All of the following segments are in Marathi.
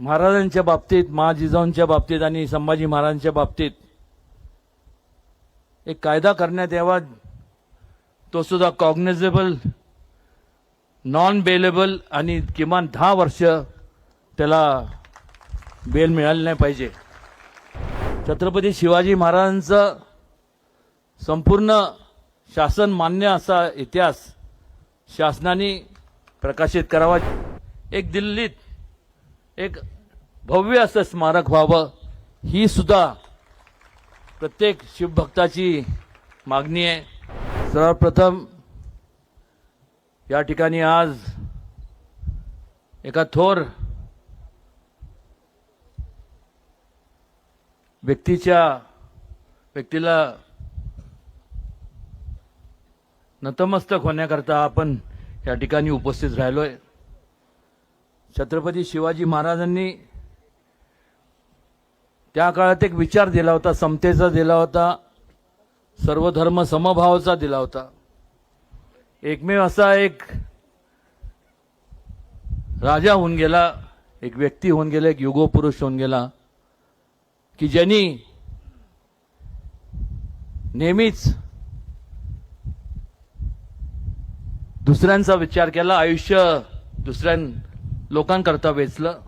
महाराजांच्या बाबतीत महाजिजाऊंच्या बाबतीत आणि संभाजी महाराजांच्या बाबतीत एक कायदा करण्यात यावा. तो सुद्धा कॉग्नेजेबल नॉन बेलेबल आणि किमान दहा वर्ष त्याला बेल मिळाली नाही पाहिजे. छत्रपती शिवाजी महाराजांचं संपूर्ण शासन मान्य असा इतिहास शासनाने प्रकाशित करावा. एक दिल्लीत एक भव्य असं स्मारक व्हावं ही सुद्धा प्रत्येक शिवभक्ताची मागणी आहे. सर्वप्रथम या ठिकाणी आज एका थोर व्यक्तीच्या व्यक्तीला नतमस्तक होण्याकरता आपण या ठिकाणी उपस्थित राहिलो आहे छत्रपती शिवाजी महाराजांनी त्या काळात एक विचार दिला होता समतेचा दिला होता सर्वधर्म समभावाचा दिला होता. एकमेव असा एक राजा होऊन गेला एक व्यक्ती होऊन गेला एक युगोपुरुष होऊन गेला की ज्यांनी नेहमीच दुसऱ्यांचा विचार केला आयुष्य दुसऱ्या लोकांकरता वेचलं.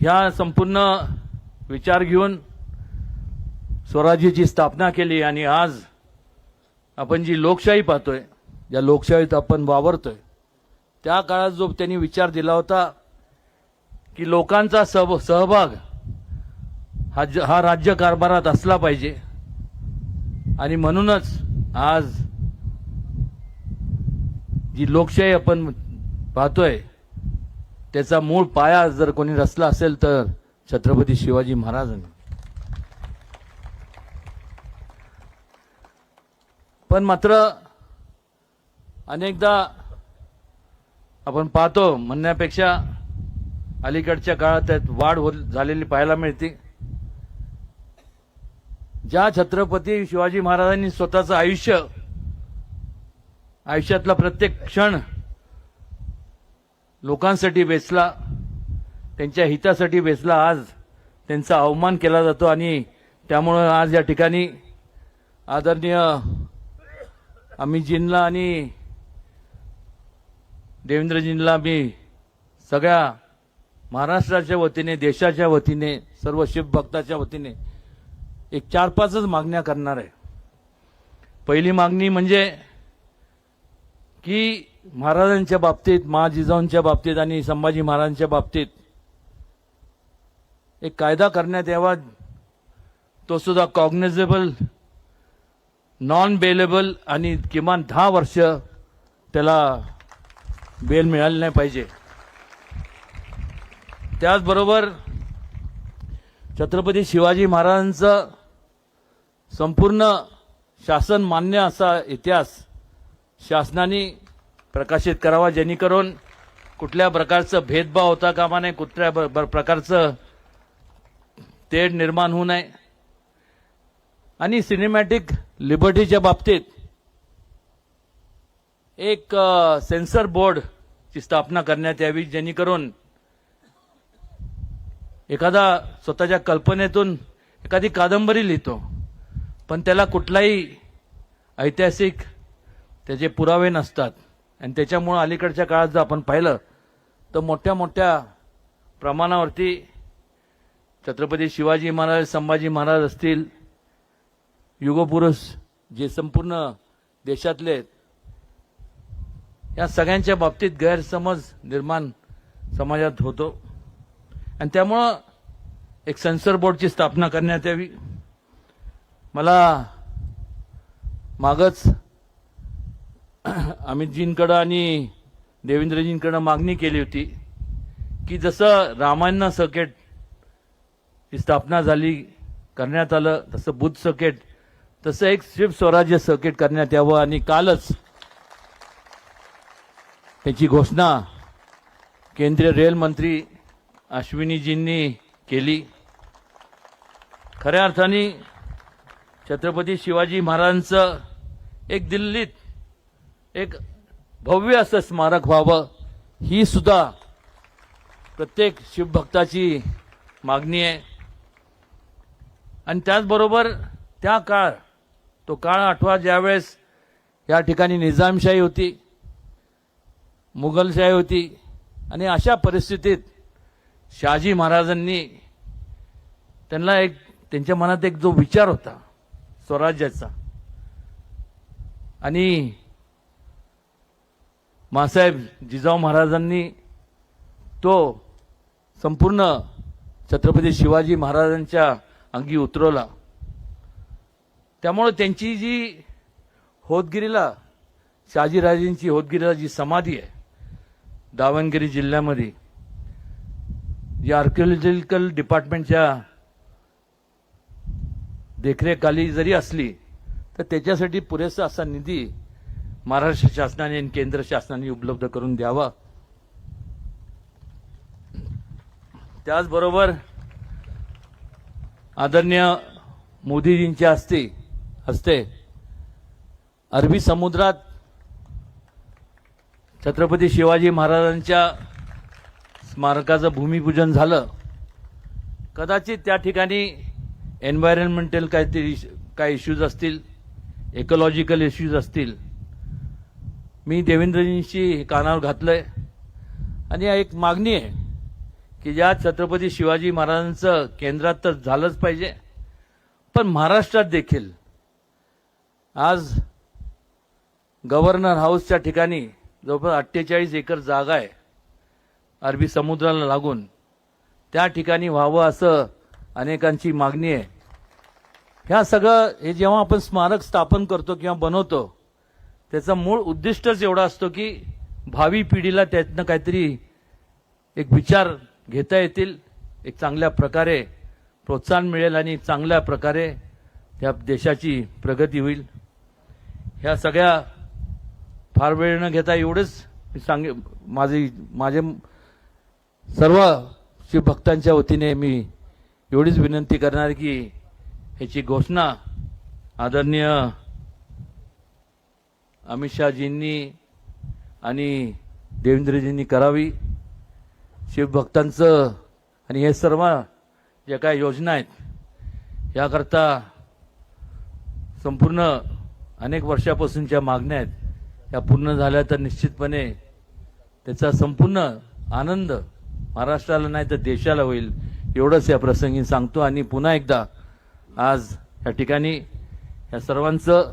ह्या संपूर्ण विचार घेऊन स्वराज्याची स्थापना केली आणि आज आपण जी लोकशाही पाहतोय ज्या लोकशाहीत आपण वावरतोय त्या काळात जो त्यांनी विचार दिला होता की लोकांचा सह सहभाग हा ज- हा राज्य कारभारात असला पाहिजे. आणि म्हणूनच आज जी लोकशाही आपण पाहतोय. त्याचा मूळ पाया जर कोणी रचला असेल तर छत्रपती शिवाजी महाराजांनी. पण मात्र अनेकदा आपण पाहतो म्हणण्यापेक्षा अलीकडच्या काळात त्यात वाढ होत झालेली पाहायला मिळते. ज्या छत्रपती शिवाजी महाराजांनी स्वतःचं आयुष्य आयुष्यातला प्रत्येक क्षण लोकांसाठी वेचला त्यांच्या हितासाठी वेचला आज त्यांचा अवमान केला जातो आणि त्यामुळं आज या ठिकाणी आदरणीय अमितजींना आणि देवेंद्रजींना मी सगळ्या महाराष्ट्राच्या वतीने देशाच्या वतीने सर्व शिवभक्ताच्या वतीने एक चार पाचच मागण्या करणार आहे. पहिली मागणी म्हणजे की महाराजांच्या बाबतीत महाजिजाऊंच्या बाबतीत आणि संभाजी महाराजांच्या बाबतीत एक कायदा करण्यात यावा. तो सुद्धा कॉग्नेजेबल नॉन बेलेबल आणि किमान दहा वर्ष त्याला बेल मिळाली नाही पाहिजे. त्याचबरोबर छत्रपती शिवाजी महाराजांचं संपूर्ण शासन मान्य असा इतिहास शासनाने प्रकाशित करावा जेणेकरून कुठल्या प्रकारचं भेदभाव होता कामा नये कुठल्या प्रकारचं तेढ निर्माण होऊ नये. आणि सिनेमॅटिक लिबर्टीच्या बाबतीत एक सेन्सर बोर्डची स्थापना करण्यात यावी जेणेकरून एखादा स्वतःच्या कल्पनेतून एखादी कादंबरी लिहितो पण त्याला कुठलाही ऐतिहासिक त्याचे पुरावे नसतात. आणि त्याच्यामुळं अलीकडच्या काळात जर आपण पाहिलं तर मोठ्या मोठ्या प्रमाणावरती छत्रपती शिवाजी महाराज संभाजी महाराज असतील युगपुरुष जे संपूर्ण देशातले या सगळ्यांच्या बाबतीत गैरसमज निर्माण समाजात होतो. आणि त्यामुळं एक सेन्सर बोर्डची स्थापना करण्यात यावी. मला मागच अमितजींकडं आणि देवेंद्रजींकडं मागणी केली होती की जसं रामायण सर्किट स्थापना झाली करण्यात आलं तसं बुध सर्किट तसं एक शिव स्वराज्य सर्किट करण्यात यावं आणि कालच त्याची घोषणा केंद्रीय रेल मंत्री अश्विनीजींनी केली. खऱ्या अर्थाने छत्रपती शिवाजी महाराजांचं एक दिल्लीत एक भव्य असं स्मारक व्हावं ही सुद्धा प्रत्येक शिवभक्ताची मागणी आहे. आणि त्याचबरोबर त्या काळ तो काळ आठवा ज्यावेळेस या ठिकाणी निजामशाही होती मुघलशाही होती आणि अशा परिस्थितीत शहाजी महाराजांनी त्यांना एक त्यांच्या मनात एक जो विचार होता स्वराज्याचा. आणि मासाहेब जिजाऊ महाराजांनी तो संपूर्ण छत्रपती शिवाजी महाराजांच्या अंगी उतरवला. त्यामुळं त्यांची जी होतगिरीला शहाजीराजेंची होतगिरीला जी समाधी आहे दावणगिरी जिल्ह्यामध्ये जी आर्किओलॉजिकल डिपार्टमेंटच्या देखरेखाली जरी असली तर त्याच्यासाठी पुरेसा असा निधी महाराष्ट्र शासनाने आणि केंद्र शासनाने उपलब्ध करून द्यावा. त्याचबरोबर आदरणीय मोदीजींच्या हस्ते हस्ते अरबी समुद्रात छत्रपती शिवाजी महाराजांच्या स्मारकाचं भूमिपूजन झालं. कदाचित त्या ठिकाणी एन्व्हायरमेंटल काहीतरी काय इश्यूज असतील इकोलॉजिकल इश्यूज असतील मी देवेंद्रजींशी कानावर घातलंय. आणि एक मागणी आहे की ज्या छत्रपती शिवाजी महाराजांचं केंद्रात तर झालंच पाहिजे पण महाराष्ट्रात देखील. आज गव्हर्नर हाऊसच्या ठिकाणी जवळपास अठ्ठेचाळीस एकर जागा आहे अरबी समुद्राला लागून. त्या ठिकाणी व्हावं असं अनेकांची मागणी आहे. ह्या सगळं हे जेव्हा आपण स्मारक स्थापन करतो किंवा बनवतो त्याचा मूळ उद्दिष्टच एवढा असतो की भावी पिढीला त्यातनं काहीतरी एक विचार घेता येतील एक चांगल्या प्रकारे प्रोत्साहन मिळेल आणि चांगल्या प्रकारे त्या देशाची प्रगती होईल. ह्या सगळ्या फार वेळ न घेता एवढंच मी सांगे माझी माझे सर्व शिवभक्तांच्या वतीने मी एवढीच विनंती करणार की ह्याची घोषणा आदरणीय अमित शहाजींनी आणि देवेंद्रजींनी करावी. शिवभक्तांचं आणि हे सर्व ज्या काय योजना आहेत याकरता संपूर्ण अनेक वर्षापासूनच्या मागण्या आहेत या पूर्ण झाल्या तर निश्चितपणे त्याचा संपूर्ण आनंद महाराष्ट्राला नाही तर देशाला होईल एवढंच या प्रसंगी सांगतो. आणि पुन्हा एकदा आज या ठिकाणी या सर्वांचं